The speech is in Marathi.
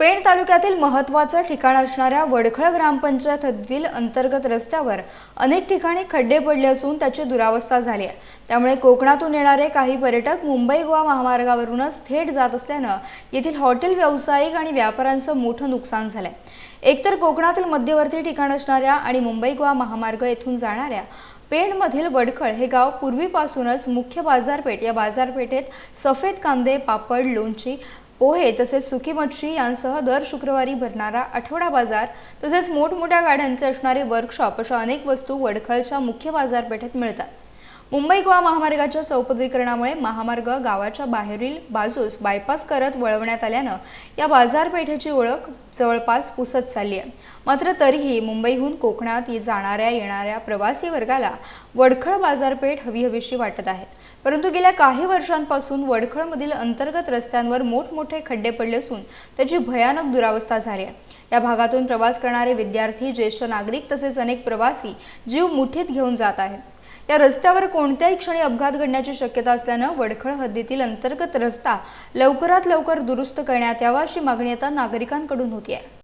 पेण तालुक्यातील महत्त्वाचं ठिकाण असणाऱ्या वडखळ ग्रामपंचायत हद्दीतील अंतर्गत रस्त्यावर अनेक ठिकाणी खड्डे पडले असून त्याची दुरावस्था झाली आहे. त्यामुळे कोकणातून येणारे काही पर्यटक मुंबई गोवा महामार्गावरूनच थेट जात असल्यानं येथील हॉटेल व्यावसायिक आणि व्यापाऱ्यांचं मोठं नुकसान झालंय. एकतर कोकणातील मध्यवर्ती ठिकाण असणाऱ्या आणि मुंबई गोवा महामार्ग येथून जाणाऱ्या पेणमधील वडखळ हे गाव पूर्वीपासूनच मुख्य बाजारपेठ या बाजारपेठेत सफेद कांदे पापड लोणची पोहे तसेच सुकी मच्छी यांसह दर शुक्रवारी भरणारा आठवडा बाजार तसेच मोठमोठ्या गाड्यांचे असणारे वर्कशॉप अशा अनेक वस्तू वडखळच्या मुख्य बाजारपेठेत मिळतात. मुंबई गोवा महामार्गाच्या चौपदरीकरणामुळे महामार्ग गावाच्या बाहेरील बाजूस बायपास करत वळवण्यात आल्यानं या बाजारपेठेची ओळख जवळपास पुसत चालली आहे. मात्र तरीही मुंबईहून कोकणात जाणाऱ्या येणाऱ्या प्रवासी वर्गाला वडखळ बाजारपेठ हवी हवीशी वाटत आहे. परंतु गेल्या काही वर्षांपासून वडखळमधील अंतर्गत रस्त्यांवर मोठमोठे खड्डे पडले असून त्याची भयानक दुरावस्था झाली आहे. या भागातून प्रवास करणारे विद्यार्थी ज्येष्ठ नागरिक तसेच अनेक प्रवासी जीव मुठीत घेऊन जात आहेत. या रस्त्यावर कोणत्याही क्षणी अपघात घडण्याची शक्यता असल्यानं वडखळ हद्दीतील अंतर्गत रस्ता लवकरात लवकर दुरुस्त करण्यात यावा अशी मागणी आता नागरिकांकडून होती आहे